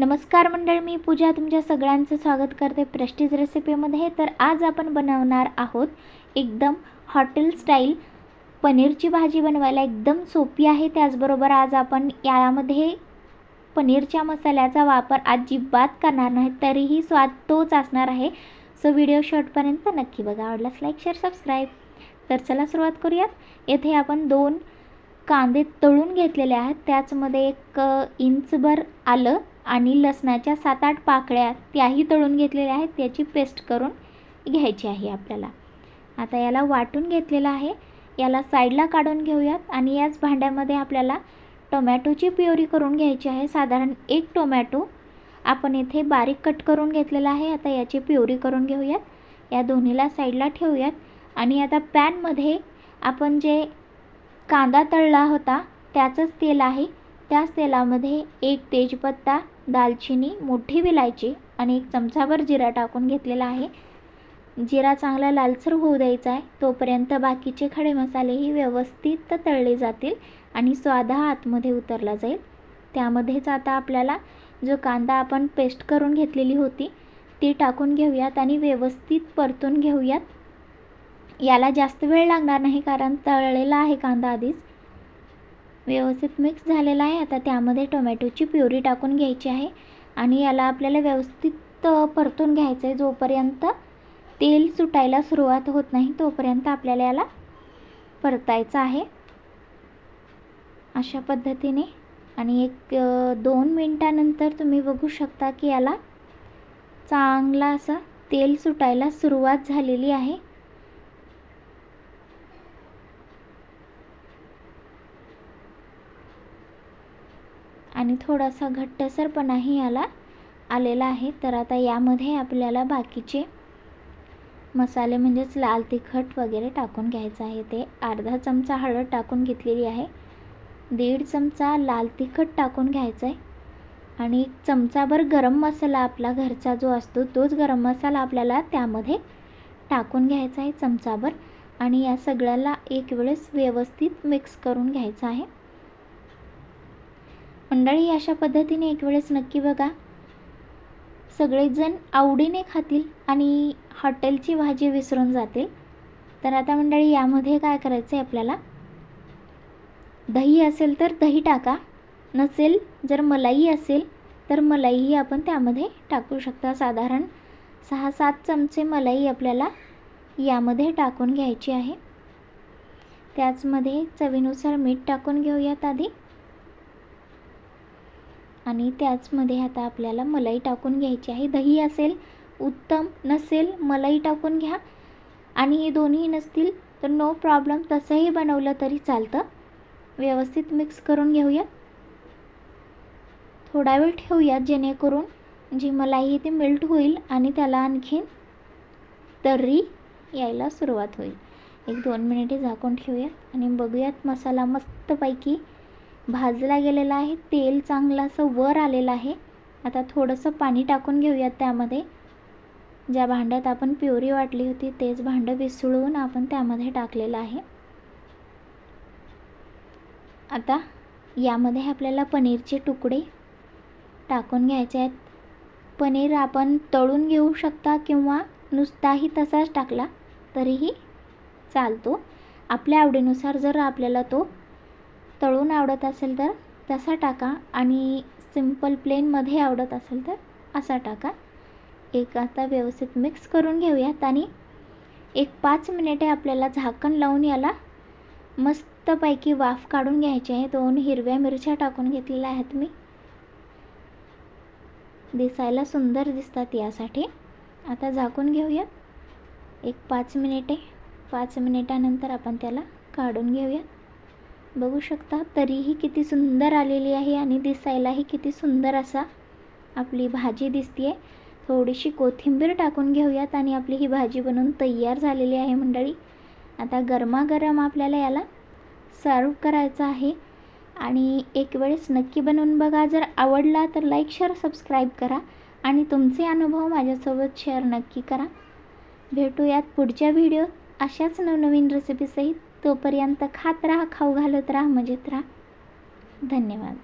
नमस्कार मंडळ मी पूजा तुमच्या सगळ्यांचं स्वागत करते प्रेस्टीज रेसिपीमध्ये तर आज आपण बनवणार आहोत एकदम हॉटेल स्टाईल पनीरची भाजी बनवायला एकदम सोपी आहे. त्याचबरोबर आज आपण यामध्ये पनीरच्या मसाल्याचा वापर अजिबात करणार नाही तरीही स्वाद तोच असणार आहे. सो व्हिडिओ शॉर्टपर्यंत नक्की बघा. आवडल्यास लाईक शेअर सबस्क्राईब तर चला सुरुवात करूयात. येथे आपण दोन कांदे तळून घेतलेले आहेत. त्याचमध्ये एक इंचभर आलं आणि लसणाच्या सात आठ पाकळ्या त्याही तळून घेतलेल्या आहेत. त्याची पेस्ट करून घ्यायची आहे आपल्याला. आता याला वाटून घेतलेलं आहे. याला साईडला काढून घेऊयात आणि याच भांड्यामध्ये आपल्याला टोमॅटोची प्युरी करून घ्यायची आहे. साधारण एक टोमॅटो आपण इथे बारीक कट करून घेतलेला आहे. आता याची प्युरी करून घेऊयात. या दोन्हीला साईडला ठेवूयात आणि आता पॅनमध्ये आपण जे कांदा तळला होता त्याचंच तेल आहे. त्याच तेलामध्ये एक तेजपत्ता दालचिनी मोठी विलायची आणि एक चमचाभर जिरा टाकून घेतलेला आहे. जिरा चांगला लालसर होऊ द्यायचा आहे तोपर्यंत बाकीचे खडे मसालेही व्यवस्थित तळले जातील आणि स्वाद हा आतमध्ये उतरला जाईल. त्यामध्येच आता आपल्याला जो कांदा आपण पेस्ट करून घेतलेली होती ती टाकून घेऊयात आणि व्यवस्थित परतून घेऊयात. याला जास्त वेळ लागणार नाही कारण तळलेला आहे कांदा आधीच. व्यवस्थित मिक्स झालेला आहे. आता त्यामध्ये टोमॅटोची प्युरी टाकून घ्यायची आहे. आणि याला आपल्याला व्यवस्थित परतून घ्यायचं आहे. जोपर्यंत तेल सुटायला सुरुवात होत नाही तोपर्यंत आपल्याला याला परतायचं आहे. अशा पद्धतीने. आणि एक दोन मिनटानंतर तुम्ही बघू शकता की याला चांगला असं तेल सुटायला सुरुवात झालेली आहे. आणि थोडासा घट्टसरपणाही याला आलेला आहे. तर आता यामध्ये आपल्याला बाकीचे मसाले म्हणजेच लाल तिखट वगैरे टाकून घ्यायचं आहे. ते अर्धा चमचा हळद टाकून घेतलेली आहे. दीड चमचा लाल तिखट टाकून घ्यायचं आहे. आणि एक चमचाभर गरम मसाला आपला घरचा जो असतो तोच गरम मसाला आपल्याला त्यामध्ये टाकून घ्यायचा आहे चमचाभर. आणि या सगळ्याला एक वेळेस व्यवस्थित मिक्स करून घ्यायचं आहे. मंडळी अशा पद्धतीने एक वेळेस नक्की बघा. सगळेजण आवडीने खातील आणि हॉटेलची भाजी विसरून जातील. तर आता मंडळी यामध्ये काय करायचं आहे आपल्याला? दही असेल तर दही टाका. नसेल जर मलाई असेल तर मलाईही आपण त्यामध्ये टाकू शकता. साधारण सहा सात चमचे मलाई आपल्याला यामध्ये टाकून घ्यायची आहे. त्याचमध्ये चवीनुसार मीठ टाकून घेऊयात आधी. आणि त्याचमध्ये आता आपल्याला मलाई टाकून घ्यायची आहे. दही असेल उत्तम नसेल मलाई टाकून घ्या. आणि हे दोन्ही नसतील तर नो प्रॉब्लेम तसंही बनवलं तरी चालतं. व्यवस्थित मिक्स करून घेऊया. थोडा वेळ ठेवूयात जेणेकरून जी मलाई ती मेल्ट होईल आणि त्याला आणखीन तर्री यायला सुरुवात होईल. एक दोन मिनिटे झाकून ठेवूयात आणि बघूयात मसाला मस्तपैकी भाजला गेलेला आहे. तेल चांगलं असं वर आलेलं आहे. आता थोडंसं पाणी टाकून घेऊयात त्यामध्ये. ज्या भांड्यात आपण प्युरी वाटली होती तेच भांडं विसळून आपण त्यामध्ये टाकलेलं आहे. आता यामध्ये आपल्याला पनीरचे तुकडे टाकून घ्यायचे आहेत. पनीर आपण तळून घेऊ शकता किंवा नुसताही तसाच टाकला तरीही चालतो. आपल्या आवडीनुसार जर आपल्याला तो तळून आवडत असेल तर तसा टाका आणि सिंपल प्लेनमध्ये आवडत असेल तर असा टाका. एक आता व्यवस्थित मिक्स करून घेऊयात आणि एक पाच मिनिटे आपल्याला झाकण लावून याला मस्तपैकी वाफ काढून घ्यायची आहे. दोन हिरव्या मिरच्या टाकून घेतलेल्या आहेत मी. दिसायला सुंदर दिसतात यासाठी. आता झाकून घेऊयात एक पाच मिनिटे पाच मिनिटानंतर आपण त्याला काढून घेऊयात बघू शकता. तरीही किती सुंदर आलेली आहे आणि दिसायलाही किती सुंदर असा आपली भाजी दिसते थोडीशी कोथिंबीर टाकून घेऊयात आणि आपली ही भाजी बनवून तयार झालेली आहे मंडळी. आता गरमागरम आपल्याला याला सर्व करायचं आहे. आणि एक वेळेस नक्की बनवून बघा. जर आवडला तर लाईक शेअर सबस्क्राईब करा आणि तुमचे अनुभव माझ्यासोबत शेअर नक्की करा. भेटूयात पुढच्या व्हिडिओ अशाच नवनवीन रेसिपीसहित तोपर्यंत खात राहा खाऊ घालत राहा मजेत राहा. धन्यवाद.